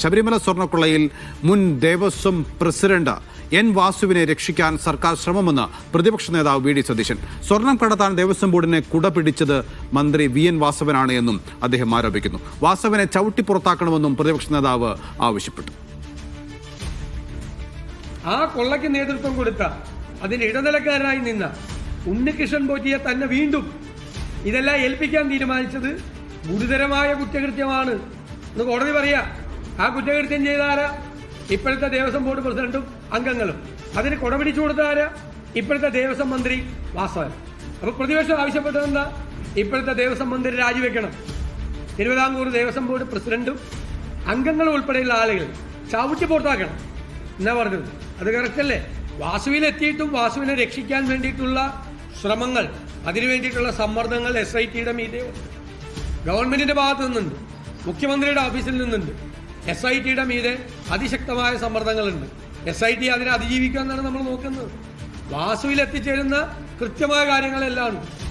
ശബരിമല സ്വർണക്കൊള്ളയിൽ മുൻ Devaswom president N വാസുവിനെ രക്ഷിക്കാൻ സർക്കാർ ശ്രമമെന്ന് പ്രതിപക്ഷ നേതാവ് വി ഡി സതീശൻ. സ്വർണം കടത്താൻ ദേവസ്വം ബോർഡിനെ കുട പിടിച്ചത് മന്ത്രി വി എൻ വാസവനാണ് എന്നും അദ്ദേഹം ആരോപിക്കുന്നു. വാസവനെ ചവിട്ടി പുറത്താക്കണമെന്നും പ്രതിപക്ഷ നേതാവ് ആവശ്യപ്പെട്ടു. ആ കൊള്ളയ്ക്ക് നേതൃത്വം കൊടുത്ത അതിന് ഇടനിലക്കാരനായി നിന്ന ഉണ്ണികൃഷ്ണൻ പോറ്റിയെ തന്നെ വീണ്ടും ഇതെല്ലാം ഏൽപ്പിക്കാൻ തീരുമാനിച്ചത് ഗുരുതരമായ കുറ്റകൃത്യമാണ് എന്ന് കോടതി പറയാ. ആ കുറ്റകൃത്യം ചെയ്ത ആരാ? ഇപ്പോഴത്തെ ദേവസ്വം ബോർഡ് പ്രസിഡന്റും അംഗങ്ങളും. അതിന് കൊടപിടിച്ചു കൊടുത്ത ആരാ? ഇപ്പോഴത്തെ ദേവസ്വം മന്ത്രി വാസവൻ. അപ്പൊ പ്രതിപക്ഷം ആവശ്യപ്പെട്ടത് എന്താ? ഇപ്പോഴത്തെ ദേവസ്വം മന്ത്രി രാജിവെക്കണം. തിരുവിതാംകൂർ ദേവസ്വം ബോർഡ് പ്രസിഡന്റും അംഗങ്ങളും ഉൾപ്പെടെയുള്ള ആളുകൾ ചവിട്ടി പുറത്താക്കണം. എന്നാ പറഞ്ഞത്? അത് കറക്റ്റ് അല്ലേ? വാസുവിൽ എത്തിയിട്ടും വാസുവിനെ രക്ഷിക്കാൻ വേണ്ടിയിട്ടുള്ള ശ്രമങ്ങൾ അതിനു വേണ്ടിയിട്ടുള്ള സമ്മർദ്ദങ്ങൾ എസ് ഐ ടിയുടെ മീതെ ഗവൺമെന്റിന്റെ ഭാഗത്തു നിന്നുണ്ട്. മുഖ്യമന്ത്രിയുടെ ഓഫീസിൽ നിന്നുണ്ട്. എസ് ഐ ടിയുടെ മീതെ അതിശക്തമായ സമ്മർദ്ദങ്ങളുണ്ട്. എസ് ഐ ടി അതിനെ അതിജീവിക്കാന്നാണ് നമ്മൾ നോക്കുന്നത്. വാസുവിൽ എത്തിച്ചേരുന്ന കൃത്യമായ കാര്യങ്ങളെല്ലാം ഉണ്ട്